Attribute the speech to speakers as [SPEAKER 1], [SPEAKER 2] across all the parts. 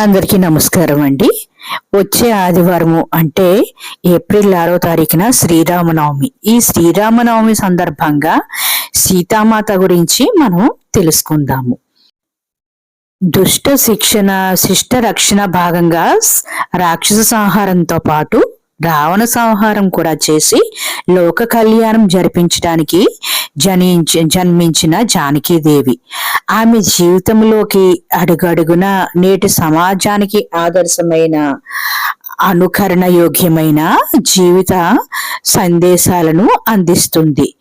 [SPEAKER 1] అందరికీ నమస్కారం అండి. వచ్చే ఆదివారము అంటే ఏప్రిల్ ఆరో తారీఖున శ్రీరామనవమి. ఈ శ్రీరామనవమి సందర్భంగా సీతామాత గురించి మనం తెలుసుకుందాము. దుష్ట శిక్షణ శిష్ట రక్షణ భాగంగా రాక్షస సంహారంతో పాటు రావణ సంహారం కూడా చేసి లోక కళ్యాణం జరిపించడానికి జనించి జన్మించిన జానకీదేవి. ఆమె జీవితంలోకి అడుగడుగున నేటి సమాజానికి ఆదర్శమైన అనుకరణ యోగ్యమైన జీవిత సందేశాలను అందిస్తుంది.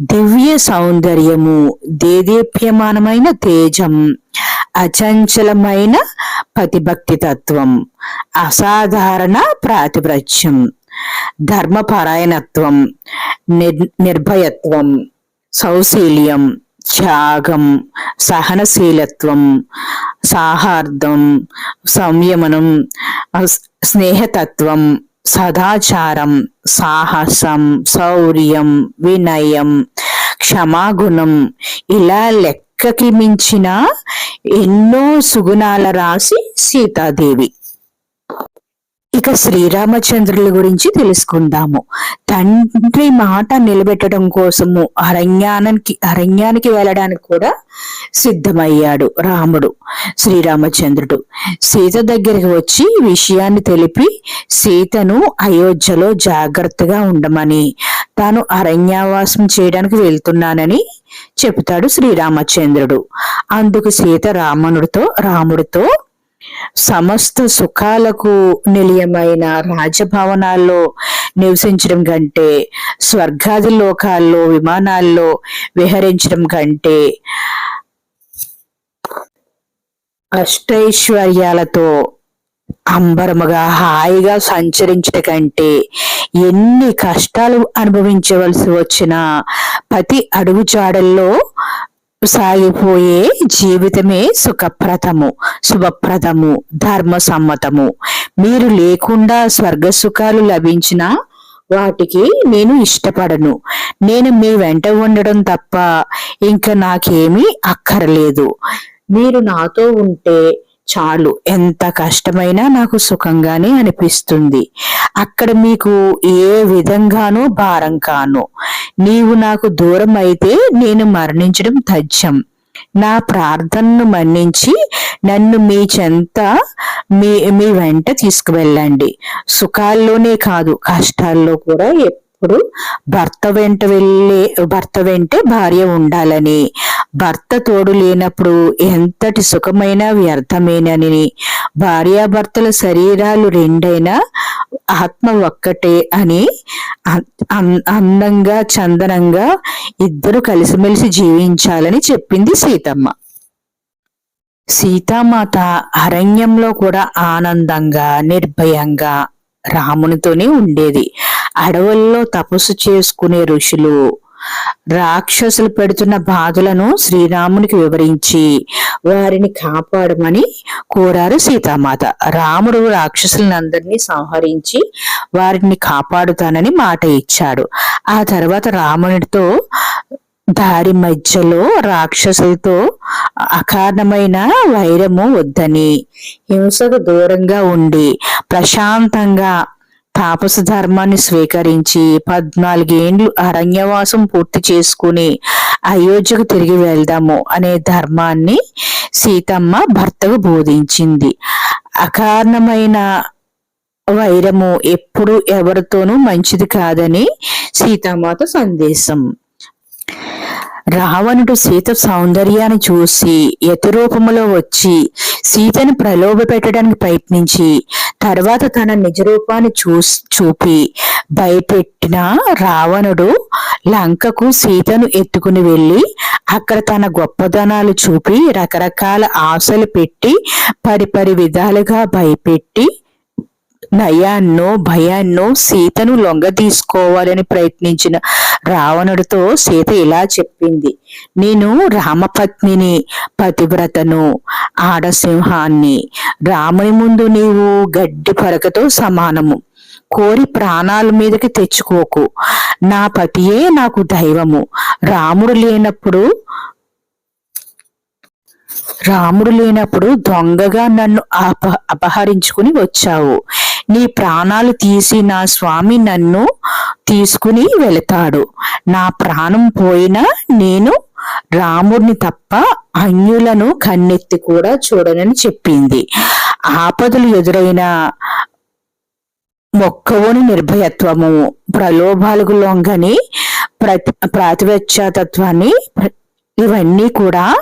[SPEAKER 1] దివ్య సౌందర్యము దేదీప్యమానమైన తేజం అచంచలమైన పతిభక్తి తత్వం అసాధారణ ప్రాతిపత్యం ధర్మపరాయణత్వం నిర్ నిర్భయత్వం సౌశీల్యం త్యాగం సహనశీలత్వం సాహార్థం సంయమనం స్నేహతత్వం సదాచారం సాహసం శౌర్యం వినయం క్షమాగుణం ఇలా లెక్కకి మించిన ఎన్నో సుగుణాల రాసి సీతాదేవి. ఇక శ్రీరామచంద్రుల గురించి తెలుసుకుందాము. తండ్రి మాట నిలబెట్టడం కోసము అరణ్యానికి అరణ్యానికి వెళ్ళడానికి కూడా సిద్ధమయ్యాడు రాముడు శ్రీరామచంద్రుడు. సీత దగ్గరికి వచ్చి విషయాన్ని తెలిపి సీతను అయోధ్యలో జాగ్రత్తగా ఉండమని తాను అరణ్యవాసం చేయడానికి వెళ్తున్నానని చెబుతాడు శ్రీరామచంద్రుడు. అందుకు సీత రావణుడితో రాముడితో సమస్త సుఖాలకు నిలయమైన రాజభవనాల్లో నివసించడం కంటే స్వర్గాది లోకాల్లో విమానాల్లో విహరించడం కంటే అష్టైశ్వర్యాలతో అంబరముగా హాయిగా సంచరించట కంటే ఎన్ని కష్టాలు అనుభవించవలసి వచ్చిన ప్రతి అడుగుజాడల్లో సాగిపోయే జీవితమే సుఖప్రదము శుభప్రదము ధర్మ సమ్మతము మీరు లేకుండా స్వర్గ సుఖాలు లభించిన వాటికి నేను ఇష్టపడను. నేను మీ వెంట ఉండడం తప్ప ఇంకా నాకేమీ అక్కర్లేదు. మీరు నాతో ఉంటే చాలు ఎంత కష్టమైనా నాకు సుఖంగానే అనిపిస్తుంది. అక్కడ మీకు ఏ విధంగానూ భారం కాను. నీవు నాకు దూరం అయితే నేను మరణించడం తథ్యం. నా ప్రార్థనను మన్నించి నన్ను మీ చెంత మీ మీ వెంట తీసుకువెళ్ళండి. సుఖాల్లోనే కాదు కష్టాల్లో కూడా ఎప్పుడు భర్త వెంట వెళ్ళే భర్త వెంటే భార్య ఉండాలని. భర్త తోడు లేనప్పుడు ఎంతటి సుఖమైన వ్యర్థమేనని. భార్యాభర్తల శరీరాలు రెండైనా ఆత్మ ఒక్కటే అని అందంగా చందనంగా ఇద్దరు కలిసిమెలిసి జీవించాలని చెప్పింది సీతమ్మ. సీతామాత అరణ్యంలో కూడా ఆనందంగా నిర్భయంగా రామునితోనే ఉండేది. అడవుల్లో తపస్సు చేసుకునే ఋషులు రాక్షసులు పెడుతున్న బాధలను శ్రీరామునికి వివరించి వారిని కాపాడమని కోరారు సీతామాత. రాముడు రాక్షసులందరినీ సంహరించి వారిని కాపాడుతానని మాట ఇచ్చాడు. ఆ తర్వాత రామునితో దారి మధ్యలో రాక్షసులతో అకారణమైన వైరము వద్దని. హింసకు దూరంగా ఉండి ప్రశాంతంగా తాపస ధర్మాన్ని స్వీకరించి పద్నాలుగేండ్లు అరణ్యవాసం పూర్తి చేసుకుని అయోధ్యకు తిరిగి వెళ్దాము అనే ధర్మాన్ని సీతమ్మ భర్తకు బోధించింది. అకారణమైన వైరము ఎప్పుడు ఎవరితోనూ మంచిది కాదని సీతమ్మతో సందేశం. రావణుడు సీత సౌందర్యాన్ని చూసి యతిరూపములో వచ్చి సీతను ప్రలోభ పెట్టడానికి ప్రయత్నించి తర్వాత తన నిజ రూపాన్ని చూసి చూపి భయపెట్టిన రావణుడు లంకకు సీతను ఎత్తుకుని వెళ్ళి అక్కడ తన గొప్పదనాలు చూపి రకరకాల ఆశలు పెట్టి పరిపరి విధాలుగా భయపెట్టి నయాన్నో భయాన్నో సీతను లొంగ తీసుకోవాలని ప్రయత్నించిన రావణుడితో సీత ఇలా చెప్పింది. నేను రామపత్నిని పతివ్రతను ఆడసింహాన్ని రాముని ముందు నీవు గడ్డి పరకతో సమానము. కోరి ప్రాణాల మీదకి తెచ్చుకోకు. నా పతియే నాకు దైవము. రాముడు లేనప్పుడు రాముడు లేనప్పుడు దొంగగా నన్ను అప అపహరించుకుని వచ్చావు. నీ ప్రాణాలు తీసి నా స్వామి నన్ను తీసుకుని వెళతాడు. నా ప్రాణం పోయినా నేను రాముడిని తప్ప అన్యులను కన్నెత్తి కూడా చూడనని చెప్పింది. ఆపదలు ఎదురైన మొక్కవోని నిర్భయత్వము ప్రలోభాలకు లొంగని ప్రతి ప్రాతివచ్యాతత్వాన్ని ఇవన్నీ కూడా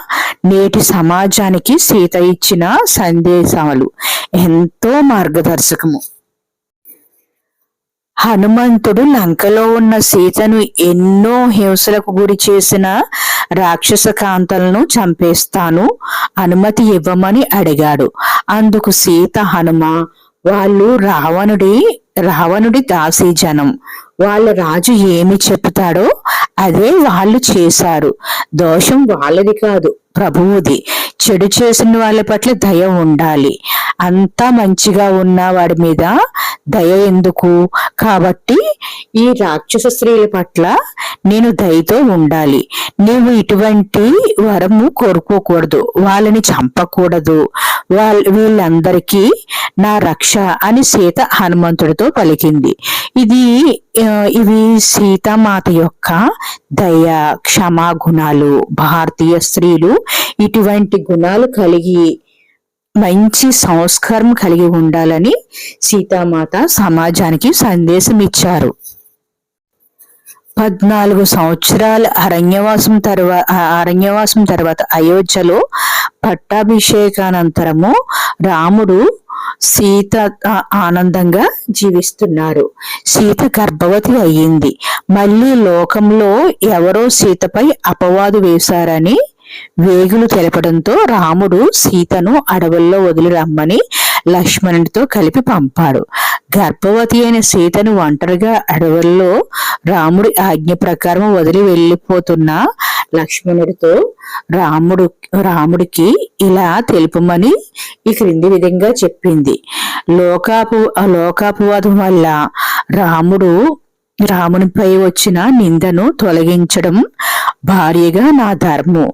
[SPEAKER 1] నేటి సమాజానికి సీత ఇచ్చిన సందేశాలు. ఎంతో మార్గదర్శకము. హనుమంతుడు లంకలో ఉన్న సీతను ఎన్నో హింసలకు గురి చేసిన రాక్షస కాంతలను చంపేస్తాను అనుమతి ఇవ్వమని అడిగాడు. అందుకు సీత హనుమ వాళ్ళు రావణుడి రావణుడి దాసీ జనం. వాళ్ళ రాజు ఏమి చెప్తాడో అదే వాళ్ళు చేశారు. దోషం వాళ్ళది కాదు ప్రభువుది. చెడు చేసిన వాళ్ళ పట్ల దయ ఉండాలి. అంతా మంచిగా ఉన్న వాడి మీద దయ ఎందుకు? కాబట్టి ఈ రాక్షస స్త్రీల పట్ల నేను దయతో ఉండాలి. నీవు ఇటువంటి వరము కోరుకోకూడదు. వాళ్ళని చంపకూడదు. వాళ్ళ వీళ్ళందరికీ నా రక్ష అని సీత హనుమంతుడితో పలికింది. ఇది ఇవి సీతామాత యొక్క దయ క్షమా గుణాలు. భారతీయ స్త్రీలు ఇటువంటి గుణాలు కలిగి మంచి సంస్కారం కలిగి ఉండాలని సీతామాత సమాజానికి సందేశం ఇచ్చారు పద్నాలుగు సంవత్సరాల అరణ్యవాసం తర్వాత అరణ్యవాసం తర్వాత అయోధ్యలో పట్టాభిషేకానంతరము రాముడు సీత ఆనందంగా జీవిస్తున్నారు. సీత గర్భవతి అయ్యింది. మళ్ళీ లోకంలో ఎవరో సీతపై అపవాదు వేశారని వేగులు తెలపడంతో రాముడు సీతను అడవుల్లో వదిలి రమ్మని లక్ష్మణుడితో కలిపి పంపాడు. గర్భవతి అయిన సీతను ఒంటరిగా అడవుల్లో రాముడి ఆజ్ఞ ప్రకారం వదిలి వెళ్ళిపోతున్న లక్ష్మణుడితో రాముడు రాముడికి ఇలా తెలుపమని ఈ క్రింది విధంగా చెప్పింది. లోకాపు లోకాపవాదం వల్ల రాముడు రామునిపై వచ్చిన నిందను తొలగించడం భార్యగా నా ధర్మం.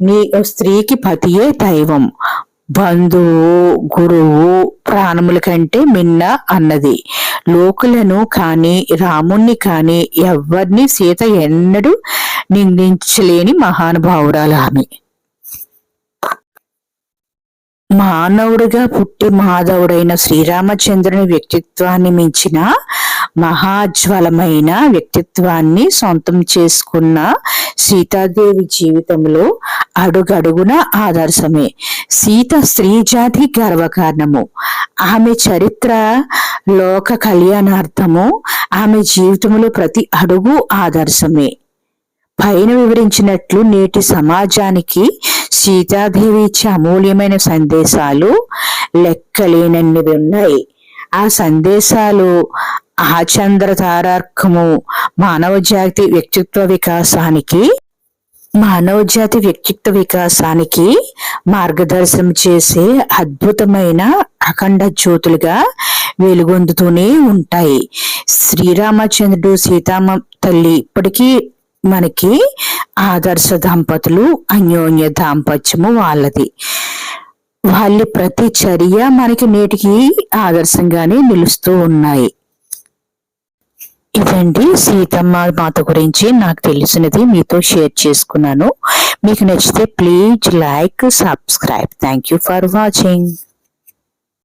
[SPEAKER 1] నీ స్త్రీకి పతియే దైవం. బంధువు గురువు ప్రాణముల కంటే మిన్న అన్నది. లోకులను కాని రాముణ్ణి కాని ఎవరిని సీత ఎన్నడూ నిందించలేని మహానుభావురాలు ఆమె మానవుడిగా పుట్టి మాధవుడైన శ్రీరామచంద్రుని వ్యక్తిత్వాన్ని మించిన మహాజ్వలమైన వ్యక్తిత్వాన్ని సొంతం చేసుకున్న సీతాదేవి జీవితంలో అడుగడుగున ఆదర్శమే. సీత స్త్రీ జాతి గర్వకారణము. ఆమె చరిత్ర లోక కళ్యాణార్థము ఆమె జీవితంలో ప్రతి అడుగు ఆదర్శమే. పైన వివరించినట్లు నేటి సమాజానికి సీతాదేవి ఇచ్చే అమూల్యమైన సందేశాలు లెక్కలేనన్నివి ఉన్నాయి. ఆ సందేశాలు ఆచంద్ర తారార్కము మానవ జాతి వ్యక్తిత్వ వికాసానికి మానవజాతి వ్యక్తిత్వ వికాసానికి మార్గదర్శనం చేసే అద్భుతమైన అఖండ జ్యోతులుగా వెలుగొందుతూనే ఉంటాయి. శ్రీరామచంద్రుడు సీతామ తల్లి ఇప్పటికీ మనకి ఆదర్శ దంపతులు అన్యోన్య దాంపత్యము వాళ్ళది. వాళ్ళ ప్రతి చర్య మనకి నేటికి ఆదర్శంగానే నిలుస్తూ ఉన్నాయి. ఇదండి సీతమ్మ మాత గురించి నాకు తెలిసినది. మీతో షేర్ చేసుకున్నాను. మీకు నచ్చితే please like subscribe. Thank you for watching.